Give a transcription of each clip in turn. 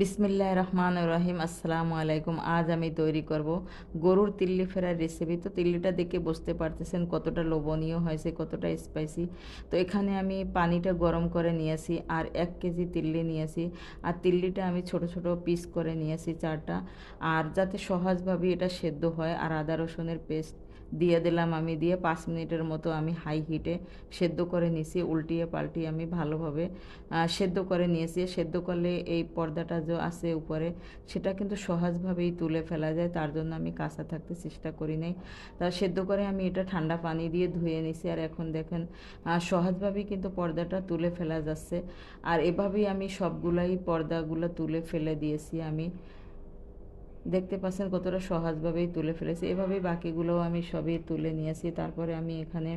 বিসমিল্লাহ রহমান রহিম, আসসালামু আলাইকুম। আজ আমি তৈরি করব গরুর তিল্লি ফেরার রেসিপি তো তিল্লিটা দেখে বুঝতে পারতেছেন কতটা লোভনীয় হয়েছে, কতটা স্পাইসি তো এখানে আমি পানিটা গরম করে নিয়েছি আর এক কেজি তিল্লি নিয়েছি। আর তিল্লিটা আমি ছোট ছোট পিস করে নিয়েছি চারটা। আর যাতে সহজভাবে এটা সেদ্ধ হয় আর আদা রসুনের পেস্ট দিয়ে দিলাম আমি, দিয়ে পাঁচ মিনিটের মতো আমি হাই হিটে সেদ্ধ করে নিয়েছি, উল্টিয়ে পাল্টিয়ে আমি ভালোভাবে সেদ্ধ করে নিয়েছি। সেদ্ধ করলে এই পর্দাটা যে আছে উপরে, সেটা কিন্তু সহজভাবেই তুলে ফেলা যায়, তার জন্য আমি কাঁচা থাকতে চেষ্টা করি নাই। তা সেদ্ধ করে আমি এটা ঠান্ডা পানি দিয়ে ধুয়ে নিছি আর এখন দেখেন সহজভাবেই কিন্তু পর্দাটা তুলে ফেলা যাচ্ছে। আর এভাবেই আমি সবগুলাই পর্দাগুলো তুলে ফেলে দিয়েছি আমি। দেখতে পাচ্ছেন কতটা সহজভাবেই তুলে ফেলেছি। এভাবেই বাকিগুলোও আমি সবই তুলে নিয়েছি। তারপরে আমি এখানে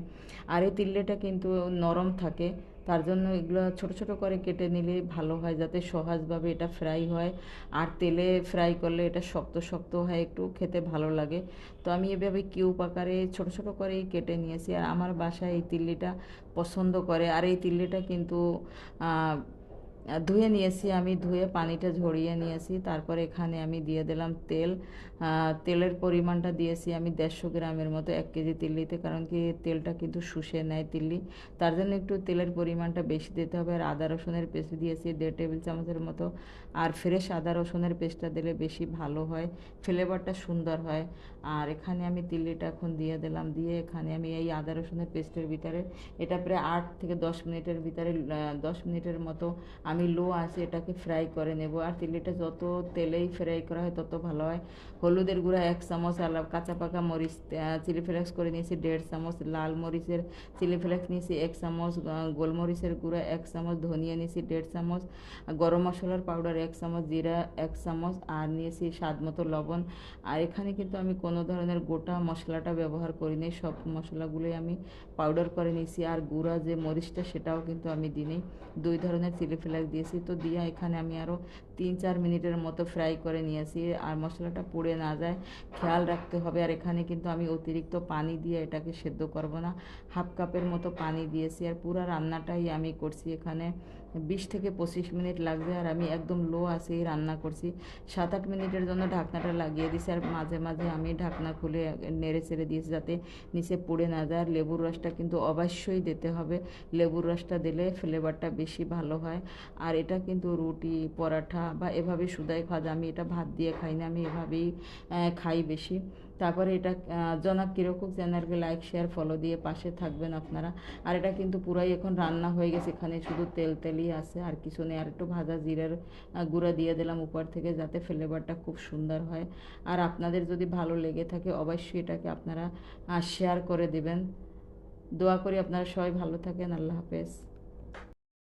আর এই তিল্লেটা কিন্তু নরম থাকে। তার জন্য এগুলো ছোট ছোট করে কেটে নিলে ভালো হয়, যাতে সহজভাবে এটা ফ্রাই হয়। আর তেলে ফ্রাই করলে এটা শক্ত শক্ত হয়, একটু খেতে ভালো লাগে। তো আমি এভাবে কিউব আকারে ছোট ছোট করেই কেটে নিয়েছি। আর আমার বাসায় এই তিল্লিটা পছন্দ করে। আর এই তিল্লিটা কিন্তু ধুয়ে নিয়েছি আমি, ধুয়ে পানিটা ঝরিয়ে নিয়েছি। তারপর এখানে আমি দিয়ে দিলাম তেল। তেলের পরিমাণটা দিয়েছি আমি দেড়শো গ্রামের মতো, এক কেজি তিল্লিতে কারণ কি তেলটা কিন্তু শুষে নেয় তিল্লি তার জন্য একটু তেলের পরিমাণটা বেশি দিতে হবে। আর আদা রসুনের পেস্ট দিয়েছি, দেড় টেবিল চামচের মতো। আর ফ্রেশ আদা রসুনের পেস্টটা দিলে বেশি ভালো হয়, ফ্লেভারটা সুন্দর হয়। আর এখানে আমি তিল্লিটা এখন দিয়ে দিলাম, দিয়ে এখানে আমি এই আদা রসুনের পেস্টের ভিতরে, এটা প্রায় আট থেকে দশ মিনিটের ভিতরে দশ মিনিটের মতো আমি লো আছে, এটাকে ফ্রাই করে নেব। আর তিল্লিটা যত তেলেই ফ্রাই করা হয় তত ভালো হয়। হলুদের গুঁড়া এক চামচ, আর কাঁচা পাকা মরিচ চিলি ফ্লেক্স করে নিয়েছি দেড় চামচ, লাল মরিচের চিলি ফ্লেক্স নিয়েছি এক চামচ গোলমরিচের গুঁড়া এক চামচ, ধনিয়া নিয়েছি দেড় চামচ গরম মশলার পাউডার এক চামচ, জিরা এক চামচ, আর নিয়েছি স্বাদ মতো লবণ। আর এখানে কিন্তু আমি কোনো ধরনের গোটা মশলাটা ব্যবহার করি করিনি, সব মশলাগুলোই আমি পাউডার করে নিয়েছি। আর গুঁড়া যে মরিচটা সেটাও কিন্তু আমি দিই দুই ধরনের চিলি ফ্লেক্স দিয়েছি। তো দিয়ে এখানে আমি আরও তিন চার মিনিটের মতো ফ্রাই করে নিয়েছি। আর মশলাটা পুড়ে না যায়, খেয়াল রাখতে হবে। আর এখানে কিন্তু আমি অতিরিক্ত পানি দিয়ে এটাকে সেদ্ধ করব না। হাফ কাপের মতো পানি দিয়েছি। আর পুরো রান্নাটাই আমি করছি এখানে। বিশ থেকে পঁচিশ মিনিট লাগবে আর আমি একদম লো আসেই রান্না করছি। সাত আট মিনিটের জন্য ঢাকনাটা লাগিয়ে দিছি আর মাঝে মাঝে আমি ঢাকনা খুলে নেড়ে ছেড়ে দিয়েছি যাতে নিচে পুড়ে না যায়। আর লেবুর রসটা কিন্তু অবশ্যই দিতে হবে। লেবুর রসটা দিলে ফ্লেভারটা বেশি ভালো হয়। আর এটা কিন্তু রুটি, পরাঠা বা এভাবে সুদাই খাওয়া আমি এটা ভাত দিয়ে খাই না, আমি এভাবেই খাই বেশি। তারপরে এটা জনাব কীরকম চ্যানেলকে লাইক শেয়ার ফলো দিয়ে পাশে থাকবেন আপনারা। আর এটা কিন্তু পুরাই এখন রান্না হয়ে গেছে, এখানে শুধু তেল তেলই আছে, আর কিছু নেই। আর একটু ভাজা জিরের গুঁড়া দিয়ে দিলাম উপর থেকে যাতে ফ্লেভারটা খুব সুন্দর হয়। আর আপনাদের যদি ভালো লেগে থাকে, অবশ্যই এটাকে আপনারা শেয়ার করে দেবেন। দোয়া করি আপনারা সবাই ভালো থাকেন। আল্লাহ হাফেজ।